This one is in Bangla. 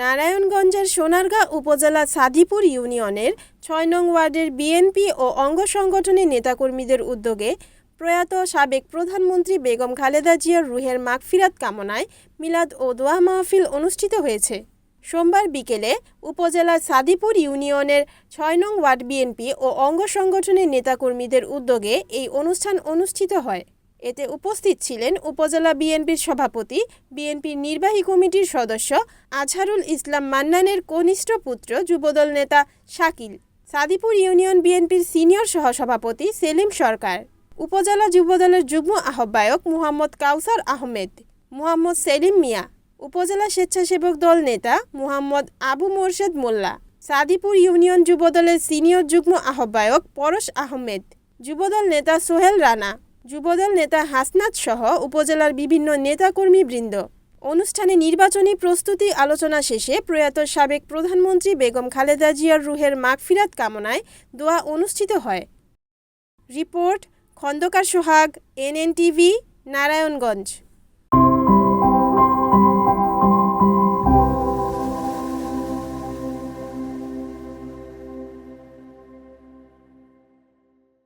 নারায়ণগঞ্জের সোনারগাঁ উপজেলা সাদিপুর ইউনিয়নের ছয় নং ওয়ার্ডের বিএনপি ও অঙ্গ সংগঠনের নেতাকর্মীদের উদ্যোগে প্রয়াত সাবেক প্রধানমন্ত্রী বেগম খালেদা জিয়ার রুহের মাগফিরাত কামনায় মিলাদ ও দোয়া মাহফিল অনুষ্ঠিত হয়েছে। সোমবার বিকেলে উপজেলার সাদিপুর ইউনিয়নের ছয় নং ওয়ার্ড বিএনপি ও অঙ্গ সংগঠনের নেতাকর্মীদের উদ্যোগে এই অনুষ্ঠান অনুষ্ঠিত হয়। এতে উপস্থিত ছিলেন উপজেলা বিএনপির সভাপতি, বিএনপির নির্বাহী কমিটির সদস্য আজহারুল ইসলাম মান্নানের কনিষ্ঠ পুত্র যুবদল নেতা শাকিল, সাদিপুর ইউনিয়ন বিএনপির সিনিয়র সহসভাপতি সেলিম সরকার, উপজেলা যুবদলের যুগ্ম আহ্বায়ক মুহাম্মদ কাউসার আহমেদ, মুহাম্মদ সেলিম মিয়া, উপজেলা স্বেচ্ছাসেবক দল নেতা মুহাম্মদ আবু মোরশেদ মোল্লা, সাদিপুর ইউনিয়ন যুবদলের সিনিয়র যুগ্ম আহ্বায়ক পরশ আহমেদ, যুবদল নেতা সোহেল রানা যুবদল নেতা হাসনাত সহ উপজেলার বিভিন্ন নেতাকর্মীবৃন্দ অনুষ্ঠানে নির্বাচনী প্রস্তুতি আলোচনা শেষে প্রয়াত সাবেক প্রধানমন্ত্রী বেগম খালেদা জিয়ার রুহের মাগফিরাত কামনায় দোয়া অনুষ্ঠিত হয়। Report, Khandakar Sohag, NNTV, Narayanganj.